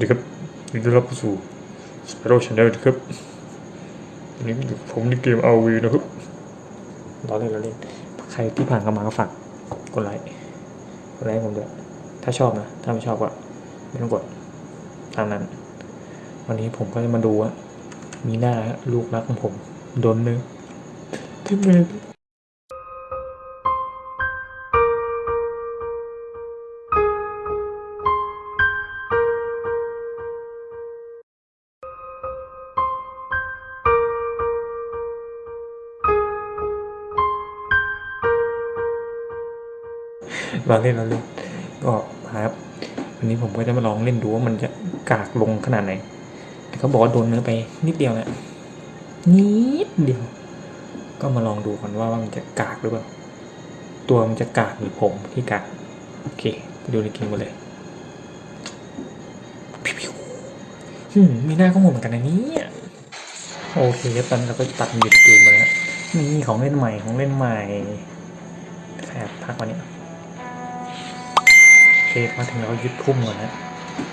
ดีครับยินดีรับเข้าสู่ Spiral Channel นะครับวันนี้อยู่กับผมในเกม RV นะครับเราเล่นเราเล่นใครที่ผ่านเข้ามาก็ฝากกดไลค์กดไลค์ให้ผมด้วยถ้าชอบนะ ถ้าไม่ชอบก็ไม่ต้องกดตามนั้น วันนี้ผมก็จะมาดูว่ามีหน้าลูกรักของผมโดนเนื้อที่เมือ เราเล่นเราเล่นก็ครับวันนี้ผมก็จะมาลองเล่นดูว่ามันจะกากลงขนาดไหนแต่เขาบอกว่าโดนเนื้อไปนิดเดียวนะนิดเดียว ก็มาลองดูกันว่าว่ามันจะกากหรือเปล่าตัวมันจะกากหรือผมที่กากโอเคไปดูในเกมกันเลยพิวๆอืมมีหน้าก็หมเหมือนกันนะนี่โอเคครับตอนเราก็ตัดหยุดเกมมาแล้วนี่ของเล่นใหม่ของเล่นใหม่แอบพักวันนี้ เคมาถึงเรายึดพุ่มก่อนนะ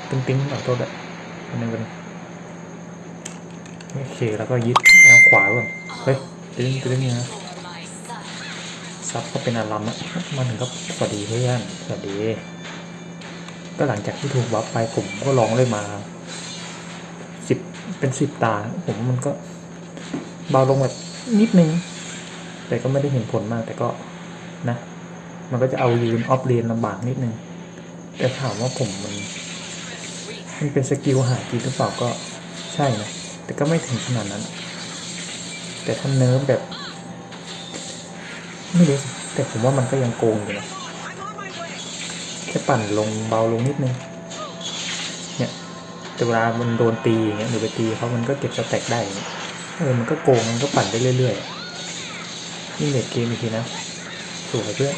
ปิ้งปิ้งขอโทษอะอันนึงเป็นโอเคแล้วก็ยึดแอลขวาก่อนเฮ้ยตึ้งตึ้งนี่นะซับก็เป็นอารามอะมาถึงก็สวัสดีเพื่อนสวัสดี ก็หลังจากที่ถูกบัฟไปผมก็ลองเล่นมาสิบเป็นสิบตา ผมมันก็เบาลงแบบนิดนึง แต่ก็ไม่ได้เห็นผลมากแต่ก็นะ มันก็จะเอายืนออฟเลนลำบากนิดนึง แต่ถามว่าผมมันมันเป็นสกิลหากินหรือเปล่าก็ใช่นะแต่ก็ไม่ถึงขนาดนั้น แต่ถ้าเนิร์ฟแบบ ไม่รู้แต่ผมว่ามันก็ยังโกงอยู่นะแค่ปั่นลงเบาลงนิดนึงเนี่ยแต่เวลามันโดนตีอย่างเงี้ยหรือไปตีเขามันก็เก็บสแต็กได้เงี้ยเออมันก็โกงมันก็ปั่นได้เรื่อยๆนี่เน็ตเกมอีกทีนะสวยเพื่อน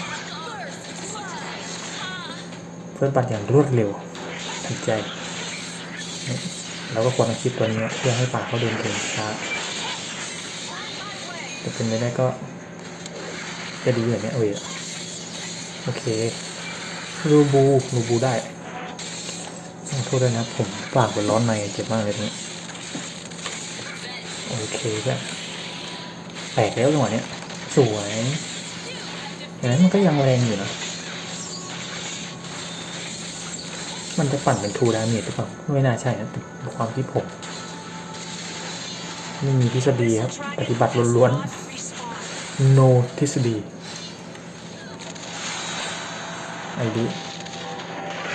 เพื่อนปั่นอย่างรวดเร็วทันใจเราก็ควรเอาคิดตัวนี้เพื่อให้ป่าเขาเดินเก่งช้าแต่เป็นไปได้ก็จะดีอย่างนี้เอ้ยโอเครูบูรูบูได้ขอโทษด้วยนะผมปากเป็นร้อนในเจ็บมากเลยนี้โอเคก็แตกแล้วจังหวะเนี้ยสวยอย่างนั้นมันก็ยังแรงอยู่นะ มันจะปั่นเป็นทูดาเมจหรือเปล่า ไม่น่าใช่นะความคิดผมไม่มีทฤษฎีครับ ปฏิบัติล้วนๆ no ทฤษฎีไอดี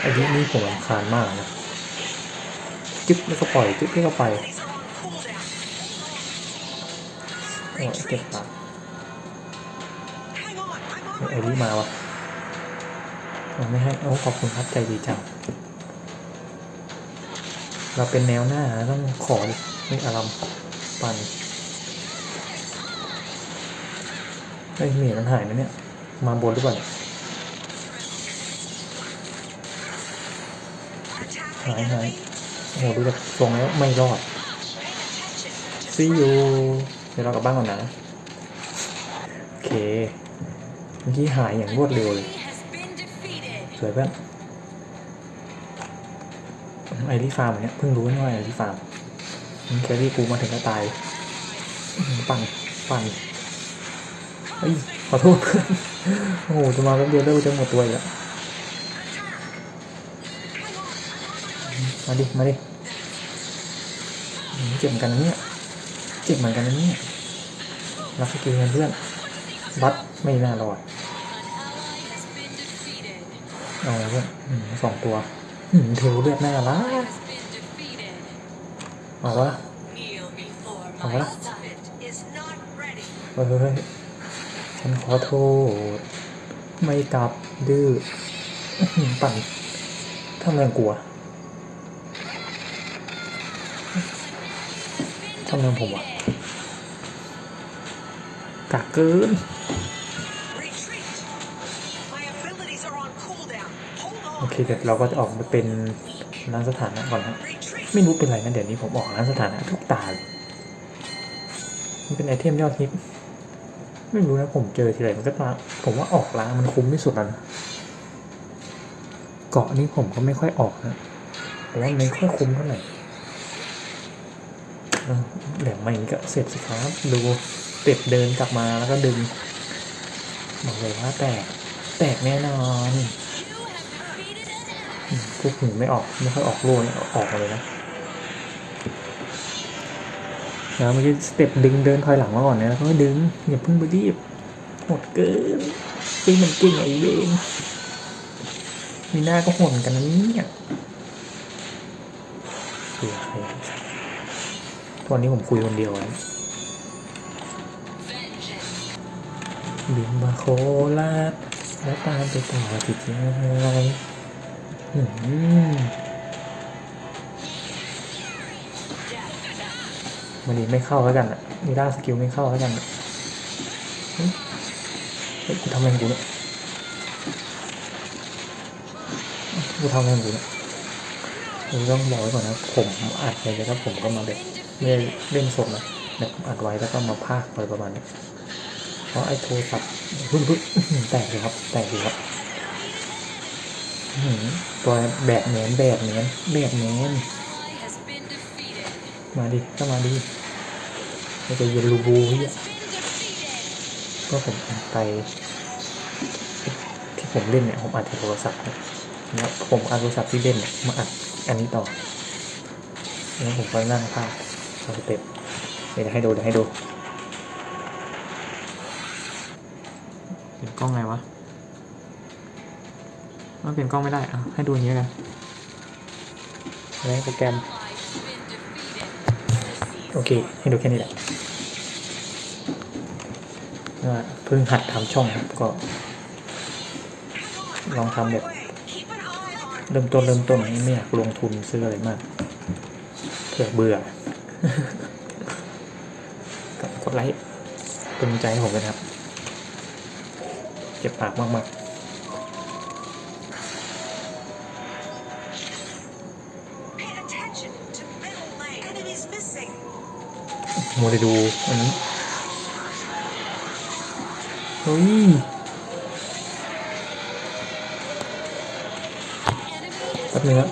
ไอดีนี่ผมรำคาญมากนะ จึ๊บแล้วก็ปล่อย จึ๊บแล้วก็ไปโอ้เจ็บปากไอดีมาวะไม่ให้ โอ้ ขอบคุณครับ ใจดีจัง เราเป็นแนวหน้าต้องขอดิไม่อารมปันเฮ้ยเมียมันหายนะเนี่ย มาบนหรือเปล่าเนี่ยหายหายโอ้โหดูจากทรงแล้วไม่รอดซียูเดี๋ยวเรากลับบ้านก่อนนะ โอเค เมื่อกี้หายอย่างรวดเร็วเลย สวยเพื่อน ไอรีฟาร์มเนี่ยเพิ่งรู้ว่าไอรีฟาร์มมันแครี่กูมาถึงก็ตาย ปั่น ปั่นเฮ้ยขอโทษเพื่อนโอ้โหจะมาแป๊บเดียวเลิกจะหมดตัวอีกแล้วมาดิ มาดิเจ็บเหมือนกันนะเนี่ยเจ็บเหมือนกันนะเนี่ยรับสกิลเงินเพื่อน บัตไม่น่ารอดเอาเลยเพื่อนสองตัว เทวเลือดหน้าละเอาวะเอาวะเฮ้ยเฮ้ยเฮ้ยฉันขอโทษ ไม่กลับดื้ออื้อหือปั่นทำแรงกลัวทำแรงผมวะกากเกิน เคเดี๋ยวเราก็จะออกมาเป็นร้านสถานะก่อนนะไม่รู้เป็นไรนะเดี๋ยวนี้ผมออกร้านสถานะทุกตาเลยมันเป็นไอเทมยอดฮิตไม่รู้นะผมเจอทีไรมันก็มาผมว่าออกร้านมันคุ้มที่สุดแล้วนะเกาะนี้ผมก็ไม่ค่อยออกนะแต่ว่าไม่ค่อยคุ้มเท่าไหร่เอ้าแหลมมาอย่างนี้ก็เสร็จสิครับดูเต็บเดินกลับมาแล้วก็ดึงบอกเลยว่าแตกแตกแน่นอน พวกหูไม่ออกไม่ค่อยออกรูเนี่ยออกมาเลยนะแล้วเมื่อกี้สเต็ปดึงเดินถอยหลังมาก่อนเนี่ยแล้วก็ดึงอย่าเพิ่งไปรีบหดเกินปีมันเก่งไอ้เวนมีหน้าก็หดเหมือนกันนะเนี่ยคุยกับใครตอนนี้ผมคุยคนเดียวนะบินมาโคราชแล้วตามไปต่อที่เชียง มันดีไม่เข้าแล้วกันอะมีด้าสกิลไม่เข้าแล้วกันเฮ้ยกูทำอะไรของกูเนี่ยกูทำอะไรของกูเนี่ยผมต้องบอกไว้ก่อนนะ ผมอัดไปแล้วผมก็มาแบบไม่เล่นสดนะแบบอัดไว้แล้วก็มาพากไปประมาณนี้เพราะไอ้โทรศัพท์พึ่งพึ่งแตกเลยครับ แตกเลยครับ อื้อหือตัวแบบเน้นแบบเน้นแบบเน้นมาดิก็มาดิไม่จะเย็นรูบูเฮียก็ผมไป ที่ผมเล่นเนี่ย ผมอัดจากโทรศัพท์นะแล้วผมเอาโทรศัพท์ที่เล่นเนี่ยมาอัดอันนี้ต่อแล้วผมก็นั่งพากย์สเต็ปเดี๋ยวให้ดูเดี๋ยวให้ดูเปลี่ยนกล้องไงวะ มันเปลี่ยนกล้องไม่ได้อะให้ดูอย่างนี้แล้วกันแล้วโปรแกรม โอเค ให้ดูแค่นี้แหละว่าเพิ่งหัดทำช่องครับก็ ลองทำแบบเริ่มต้นเริ่มต้นไม่อยากลงทุนซื้ออะไรมากเผื่อเบื่อกดไลค์เป็นใจให้ผมกันครับ เจ็บปากมาก Pay มัวแต่ดูอันนี้นเฮ้ยแป๊บนึงนะ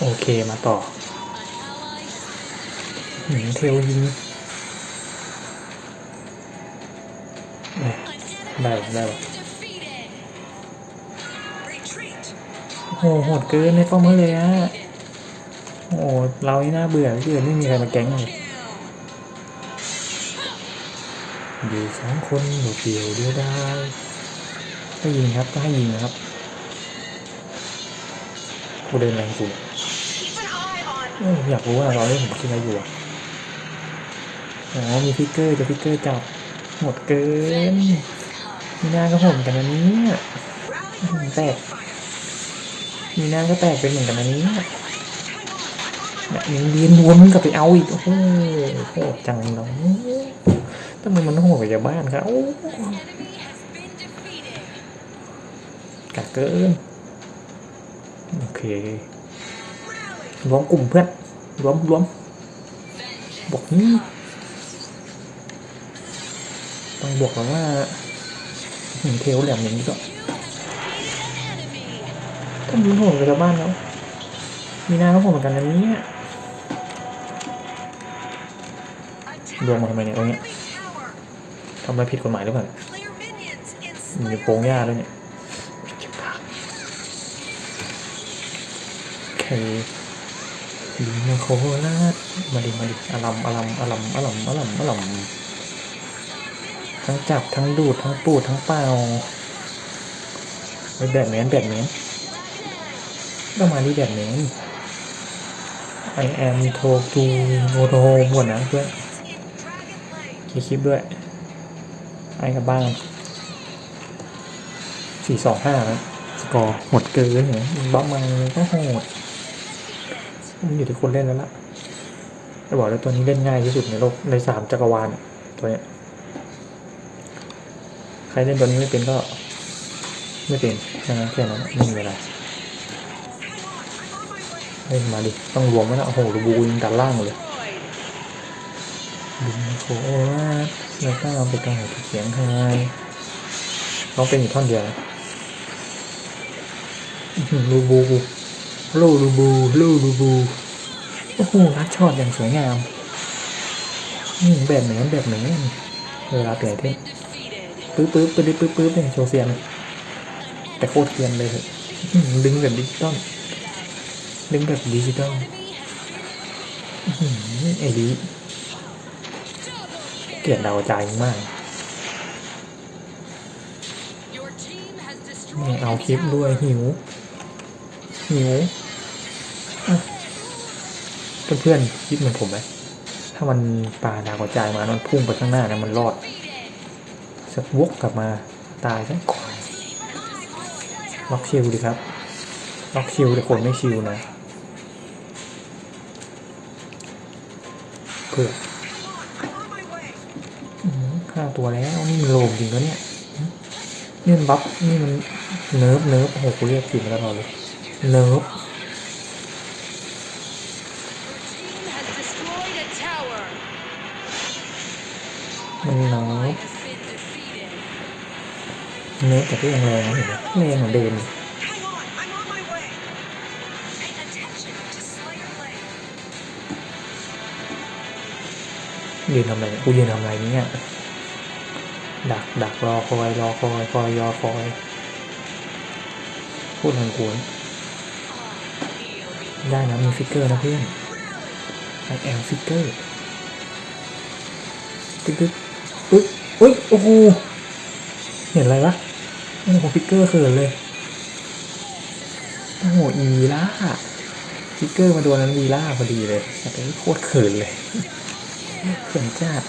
โอเคมาต่อหืมเทลยิงได้ได้ได้ Retreat. โอ้โหหดเกินในป้อมมือเลยอะ เรานี่น่าเบื่อเบื่อไม่มีใครมาแก๊งเลยอยู่สองคนโดดเดี่ยวเดียวได้ก็ยิงครับก็ให้ยิงนะครับกูเดินแรงกู Keep an eye on. เอ้ยากรู้ว่าตอนนี้ผมคิดอะไรอยู่อะอ๋อมีพิกเกอร์จะพิกเกอร์จับหมดเกินมีหน้าก็หดเหมือนกันนะเนี่ย Rally Tè. มีหน้าก็แตกเป็นเหมือนกันนะเนี่ ยเนี่ยยังเรียนวนกลับไปเอาอีก โอ้โหโหดจังเนาะทำไมมันโหดกับชาบ้านครับโอ้กักเกิน โอเครวมกลุ่มเพื่อนรวมรวมบอกนี้ต้องบอกแล้วว่าหืมเทลแหลมอย่างนี้ก็ถ้ามีโหดกับชาวบ้านแล้วมีหน้าก็โหดเหมือนกันนะเนี่ย รวมมาทำไมเนี่ยตรงเนี้ยทำอะไรผิดกฎหมายหรือเปล่ามีโปงหญ้าด้วยเนี่ยเจ็บปากโอเคดีมาโคราชมาดิมาดิอลัมอลัมอลัมอลัมอลัมอลัมทั้งจับทั้งดูดทั้งปูดทั้งเป่าไอ้แบบแมนแบบแมนก็มาดิแบบแมน I am to to go to home หมดนะเพื่อน in Dragon Lane. คีย์คลิปด้วยไอ้กับบ้านสี่สองห้าแล้วสกอร์หมดเกินเหรอบล็อกมาก็โหดมันอยู่ที่คนเล่นแล้วล่ะจะบอกเลยตัวนี้เล่นง่ายที่สุดในโลกในสามจักรวาลอะตัวเนี้ยใครเล่นตัวนี้ไม่เป็นก็ไม่เป็นแค่นั้นแค่นั้นไม่มีอะไร Hang on, I'm on my way. เล่นมาดิต้องรวมไว้นะโอ้โหรูบูยิงตัดล่างหมดเลย Destroyed. บินโคราแล้วก็เอาไปกลางเสียงไฮร้องเป็นอยู่ท่อนเดียวนะอื้อหือรูบูลูลูบูลูลูบูโอ้โหลัดช็อตอย่างสวยงามนี่แบบเหนแบบเหนเวลาเปลี่ยนเทมปึ๊บปึ๊บปึ๊บปึ๊บปึ๊บเนี่ยโชว์เซียนแต่โคตรเทียนเลยอื้อหือดึงแบบดิจิตอลดึงแบบดิจิตอลไอ้ดี เกลียดดาวใจมากนี่เอาคลิปด้วยหิว หิวอะเพื่อนๆคิดเหมือนผมไหมถ้ามันปลาดาวกระจายมา มันพุ่งไปข้างหน้านะมันรอดจะวกกลับมาตายซะควายล็อกชิลดีครับ ล็อกชิลแต่คนไม่ชิลนะเกือบ ห้าตัวแล้ว นี่มันโลมจริงก็เนี่ยนี่มันบัฟนี่มันเนิร์ฟเนิร์ฟโอ้โหกูเรียกผิดมาตลอดเลยเนิร์ฟมันเนิร์ฟเนิร์ฟแต่ก็ยังแรงเห็นไหมแรงเหมือนเดิมยืนทำอะไรกูยืนทำอะไรเนี่ย ดักดักรอคอยรอคอยคอยยอคอยพูดทางกวนได้นะมีฟิกเกอร์นะเพื่อนไอแอลฟิกเกอร์ตึ๊กตึ๊กอุ๊ยอุ๊ยโอ้โหเห็นอะไรวะโอ้โหฟิกเกอร์เขินเลยโอ้โหอีวีล่าฟิกเกอร์มาโดนนั้นวีล่าพอดีเลยแต่โคตรเขินเลยเขินจัด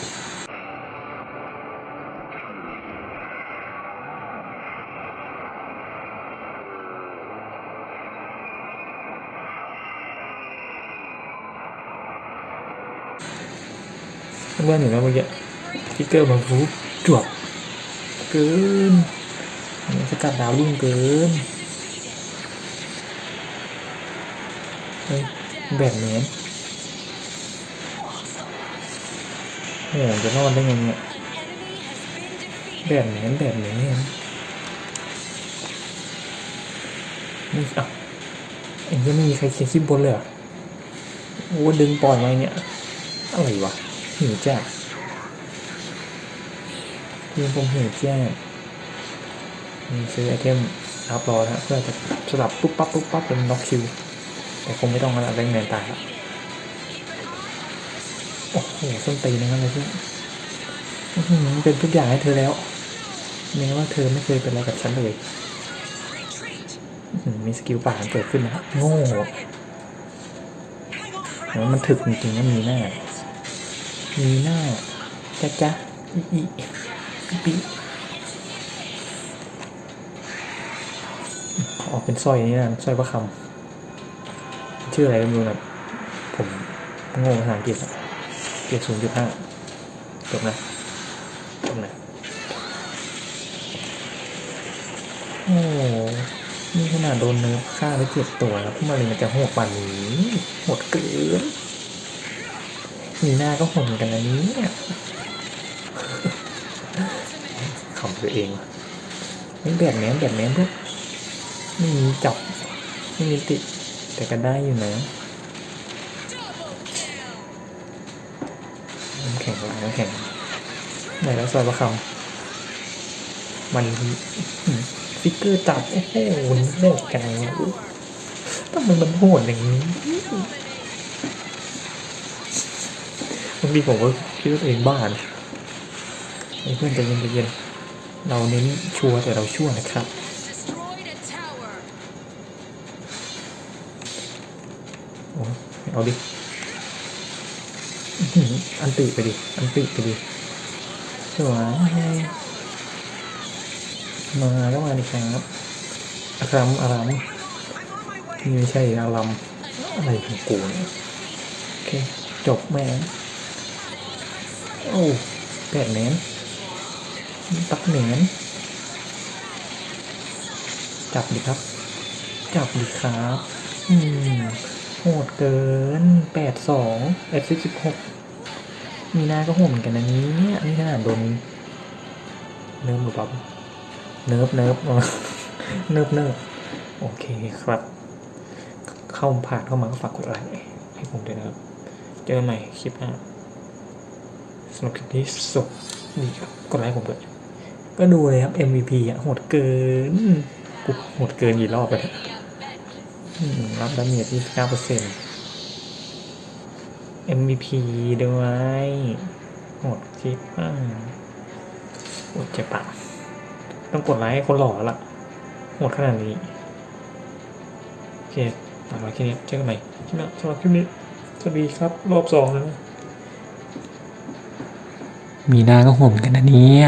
เพื่อนๆเห็นไหมเมื่อกี้ฟิกเกอร์มันฟูจวบเกินสกัดดาวรุ่งเกินแบบเนี้โอ้โหจะรอดได้ไงเนี่ยแบบเนี้แบบนี้นี่อะไอ้ยังไม่มีใครเขียนซิบบนเลยเหรอโอ้ดึงปล่อยมาเนี่ยอะไรวะ หิวแจ้าเพียงผมหิวแจ้ามีซื้อไอเทมรับรอนะฮะเพื่อจะสลับปุ๊บปั๊บปุ๊บปั๊บเป็นน็อกคิว แต่คงไม่ต้องขนาแรงแมนตายละโอ้โหส้นตีนนะครับเลยเพื่อนเป็นทุกอย่างให้เธอแล้วแม้ว่าเธอไม่เคยเป็นอะไรกับฉันเลยมีสกิลป่าเกิดขึ้นนะโง่มันถึกจริงๆนะมีหน้า มีหน้าจ๊ะจ๊ะอีอีปีออกเป็นสร้อยนี่นะสร้อยพระคำชื่ออะไรก็ไม่รู้นะผมโง่ภาษาอังกฤษอะเกียรศูนย์จุดห้าจบนะจบนะโอ้นี่ขนาดโดนเนิร์ฟฆ่าไปเจ็ดตัวแล้วพวกมันเลยมันจะโหดป่านนี้โหดเกิน มีหน้าก็ห่มกันอันนี้เนี่ยขำตัวเองว่ะไม่แบบแม้นแบบแม้นด้วยไม่มีจับไม่มีติดแต่ก็ได้อยู่นะน้ำแข็งละน้ำแข็งไหนแล้วซอยประคำมันฟิกเกอร์จับโอ้โหโหดจังเลยทำไมมันโหดอย่างนี้ บางทีผมก็คิดว่าตัวเองบ้านะไอ้เพื่อนใจเย็นใจเย็น เราเน้นชัวร์แต่เราชั่วนะครับโอ้เอาดิ อันติไปดิ อันติไปดิสวยมาแล้วมาดิครับอารามอารามนี่ไม่ใช่อารามอะไรของกูเนี่ยโอเค จบแม่ โอ้แปดแหนนตักแหนนจับดิครับ จับดิครับ อืมโหดเกินแปดสองเอฟสิบหกมีหน้าก็โหดเหมือนกันนะนี้เนี่ยนี่ขนาดโดนเนิร์ฟหรือเปล่าเนิร์ฟเนิร์ฟเนิร์ฟเนิร์ฟโอเคครับ เข้าผ่านเข้ามาก็ฝากกดไลค์ให้ผมด้วยนะครับ เจอกันใหม่คลิปหน้า สำหรับคลิปนี้สวัสดีครับกดไลค์ผมด้วยก็ดูเลยครับ MVP อะโหดเกินกูโหดเกินกี่รอบไปรับดาเมจที่9เปอร์เซ็นต์ MVP ด้วยโหดคลิปอะโอ้ยเจ็บปากต้องกดไลค์คนหล่อละโหดขนาดนี้ โอเคฝากไว้แค่นี้เจอกันใหม่คลิปหน้าสำหรับคลิปนี้สวัสดีครับ รอบสองแล้วนะ มีหน้าก็ห่มกันนะเนี่ย